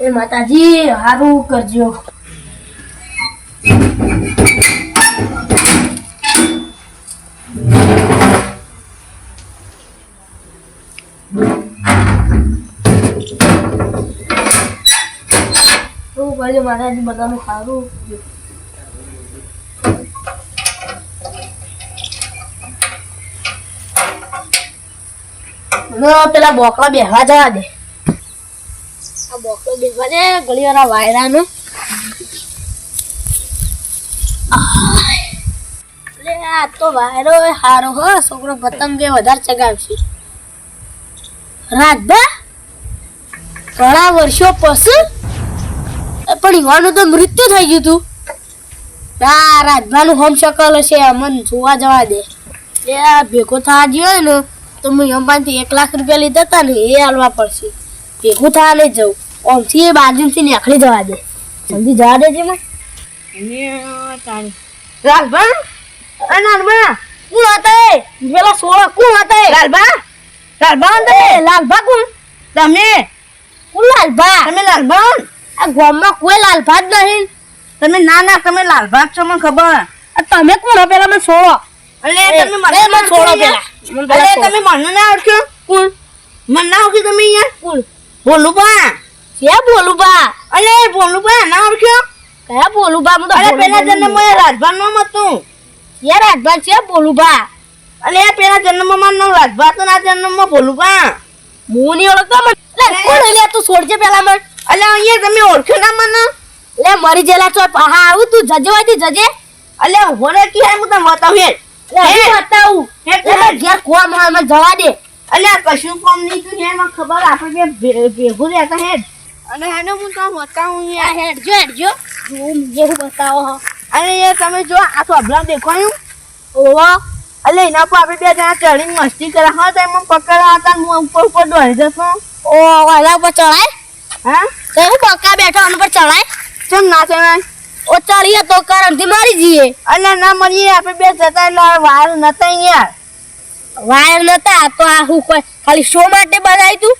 એ માતાજી સારું કરજો. કરજો માતાજી બધાનું સારું પેલા બોકડા બેહવા જવા દે. આ બોકડો બેસવા દે ઘણી વાર વાયરાનો લે, આ તો વાયરો હારો હો, છોકરો પતંગે વધારે ચગાવશે. રાધા, ઘણા વર્ષો પછી? પણ યુવાનું તો મૃત્યુ થઈ ગયું તું. ના રાજભાનું હોમ શકલ હશે, અમન જોવા જવા દે. એ ભેગો થવા ગયો ને, તો હું અંબાથી એક લાખ રૂપિયા લીધા હતા ને, એ હાલવા પડશે. ભેગું થવા નહીં જવું. ઓમથી એ બાજુથી નીકળી જવા દે. સમજી જવા દેજે મને લાલબા અરે કોણ હતા એ? પેલા સોળા કોણ હતા એ? લાલભા? લાલબા હતા લાલબા કોણ? તમે? કોણ લાલબા તમે લાલબા આ ગામમાં કોઈ લાલભા જ નહીં. તમે ના ના તમે લાલભા છો મને ખબર. તમે કોણ પેલા મને છોડો અરે તમે મને મને છોડો પેલા. અરે તમે મને ના ઓળખ્યો? કોણ? મને ના ઓળખ્યો તમે અહીંયા? કોણ? બોલું બા ક્યાં બોલું અલે અરે ના ઓળખ્યો કયા બોલું બા હું તો અરે પેલા જન્મમાં રાજભા નામ હતું યાર રાજભાન છે? બોલું અલે પેલા જન્મમાં નામ રાજભા તો ના જન્મમાં બોલું બા હું નહીં ઓળખતો મને લે કોણ લે તું છોડજે પેલા મને. અલે અહીંયા તમે ઓળખ્યો ના મને. લે મરી જેલા છો હા આવું તું જજે હોય તી જજે. અલે હોને કી હે હું તને બતાવું હે હું બતાવું. હે ઘેર કોમ મને જવા દે. અલે કશું કોમ નહીં તું હે મને ખબર આપણે ભેગું રહેતા હે અને હેનો હું તો બતાવું યાર હેડજો હેડજો. હું જે બતાવો હો. અરે યાર તમે જો આ તો અબલા દેખાયું ઓહો. એટલે એના પર આપણે બે જણા ચડીને મસ્તી કરે. હા તો એમાં પકડવા હતા હું ઉપર ઉપર દોડી જશો ઓ વાલા ઉપર ચડાય? હા? તો હું પક્કા બેઠો આના પર ચડાય? ચમ ના ચડાય? ઓ ચડીએ તો કરંટથી મરી જઈએ. અલે ના મરીએ આપણે બે જતા એટલે વાર નતા યાર વાયર નતા તો આ હું કોઈ ખાલી શો માટે બનાવી તું?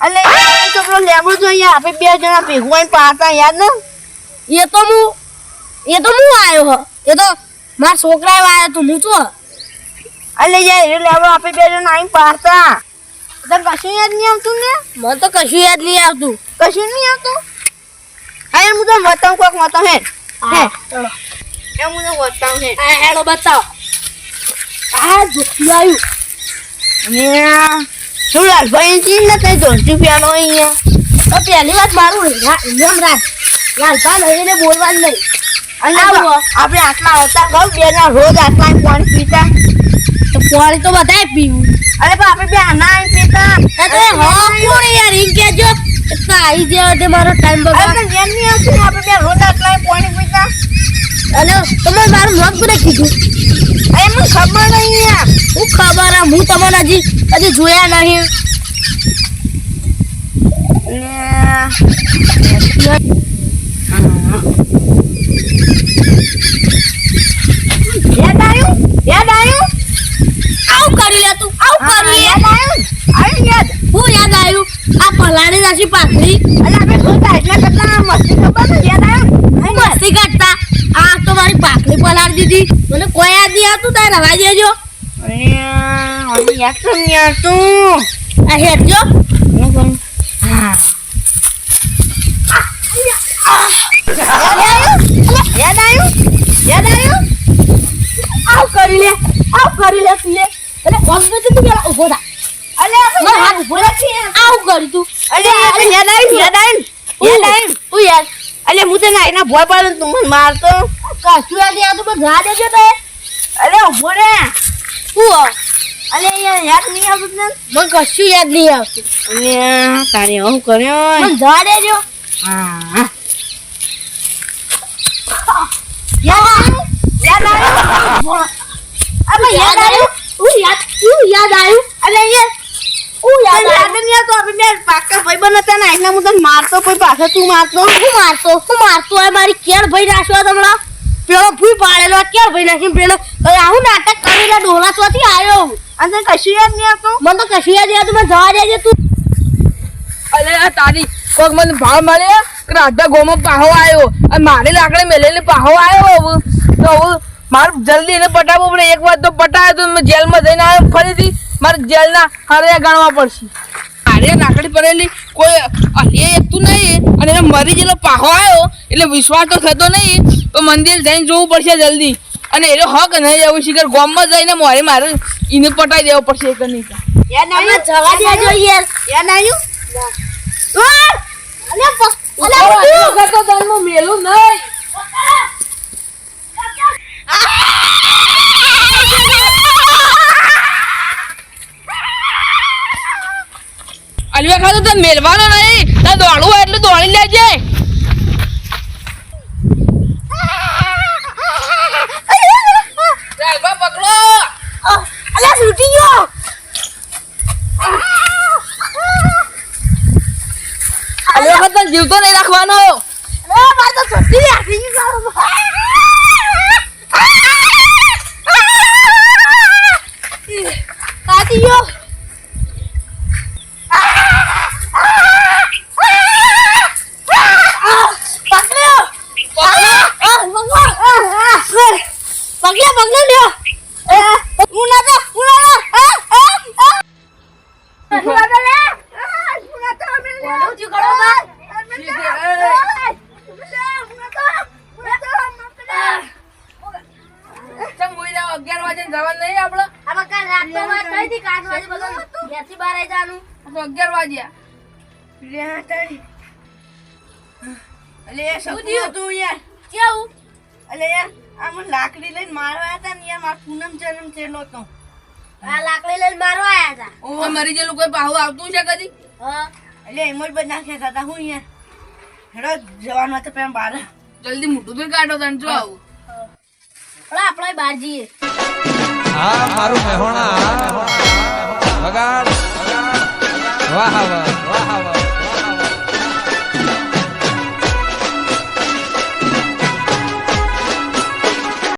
અલે એ તો પેલો લેબડો જોઈએ આપણે બે જણા ભેગું પાતા યાદ ને? એ તો હું એ તો હું આવ્યો હ. એ તો મારા છોકરા આવ્યો તું હું છું અલે યાર એ લેબડો આપણે બે જણા આવીને પાતા તને કશું યાદ નહીં આવતું ને? મને તો કશું યાદ નહીં આવતું. કશું નહીં આવતું? હા હું તો બતાવું કોઈક બતાવ હે. હે એ હું તને બતાવું હે. હેડો બતાવ. આ જુઠ્ઠી આવ્યું શું લાલભાઈ ચીજ ને કઈ દોઢી પ્યાનો અહીંયા. તો પહેલી વાત મારું નિયમ રાખ લાલભા નહીં બોલવા જ નહીં. અને આપણે આટલા આવતા ગયો બે જણા રોજ આટલા પાણી પીતા. તો પાણી તો બધાય પીવું. અરે પણ આપણે બે આના પીતા. અરે હા કોણ યાર ઈ કેજો આવી ગયો તે મારો ટાઈમ બગાડ. ને આપણે બે રોજ આટલા પાણી પીતા. અને તમે મારું નામ કોને કીધું? અરે મને ખબર નહીં યાર. હું ખબર આ હું તમને હજી હજી જોયા નહીં. યાદ આવ્યું? યાદ આવ્યું? આવું કરી લે તું. આવું કરી યાદ આવ્યું? આવ્યું યાદ? હું યાદ આવ્યું? આ પલાળી નાસી પાથરી. અને આપણે જોતા એટલા કેટલા યાર તું તારા? વાજે જો. અરે જો. આવ કરી લે આવ કરી લે તું એટલે કોમ્પ્યુટર તું પેલા ઊભો થા. અલે મને હાથ ઊભો રાખી કરી તું. અલે અલે યાદ આવ્યું? યાદ આવ્યું? યાદ તું યાર અલે હું તને આઈના ભોય પાડું તું મને મારતો. કશું યાદ આવ્યું તો બધા દેજો તો અલે ઊભો રે. હું? અરે યાર યાદ નહીં આવતું તને? મને કશું યાદ નહીં આવતું. અને તારે હું કર્યો મને જવા દેજો હા. યાદ યાદ આવ્યું અબે યાદ આવ્યું હું યાદ? હું યાદ આવ્યું અરે યાર હું યાદ યાદ નહીં આવતો? આપણે બે પાક્કા ભાઈબંધ હતા ને એટલે હું તને મારતો કોઈ પાછો તું મારતો? હું મારતો? હું મારતો? આ મારી કેળ ભાઈ નાખ્યો તમણા પેલો ફૂલ પાડેલો કેળ ભાઈ નાખી પેલો. આવું નાટક કરીને ડોલા ચોથી આવ્યો અને તને કશું યાદ નહીં આવતું? મને તો કશું યાદ નહીં આવતું. મને જવા દેજે તું. અલે આ તારી કોક મને ભાવ મળે રાધા ગોમો પાહો આવ્યો અને મારી લાકડે મેલેલી પાહો આવ્યો હવે તો હવે મારે જલ્દી એને પટાવવું પડે. એક વાર તો પટાયો તો જેલમાં જઈને આવ્યો ફરીથી. મારે જેલના હારે ગણવા પડશે. મારે લાકડી પડેલી કોઈ અલે એકતું નહીં અને એને મરી ગયેલો પાહો આવ્યો એટલે વિશ્વાસ તો થતો નહીં. તો મંદિર જઈને જોવું પડશે જલ્દી. અને એનો હક નહીં જવું શિખર ગોમમાં જઈને મારે મારે એને પટાઈ દેવો પડશે એક નહીં જવા દેજો યાર. મેલું નહીં. અલવા ખાતો તો મેલવાનો નહીં. તો દોડવું હોય એટલે દોડી લેજે. પકડો. અલે છૂટી ગયો. અલવા ખાતો જીવતો નહીં રાખવાનો. અરે મારે તો છૂટી રાખી ગયો પકડ્યો પગલે પગલે લ્યો હું ના તો હું ના તો હું ના તો લે હું ના તો અમે લે હું જી કરો બા ચમ મોઈ જાવ 11 વાગે જવાનું નહીં આપણે આમાં કાલ થઈ હતી કાચ વાગે બધું? ઘેરથી બહાર આવી જવાનું તો 11 વાગ્યા. અલે એ સપનું હતું યાર કેવું? અલે યાર આમ લાકડી લઈને મારવા હતા ને યાર મારો પૂનમ જન્મ થયેલો હતો. આ લાકડી લઈને મારવા આવ્યા હતા ઓ મરી ગયેલું કોઈ પાહુ આવતું છે કદી? હા. એટલે એમ જ બધા હતા હું યાર હેડો જવાનું હતું બાર. જલ્દી મોટું તો કાઢો તને જો આવું પણ આપણે બહાર જઈએ. હા મારું મહેણા. વગાડ વાહ વાહ.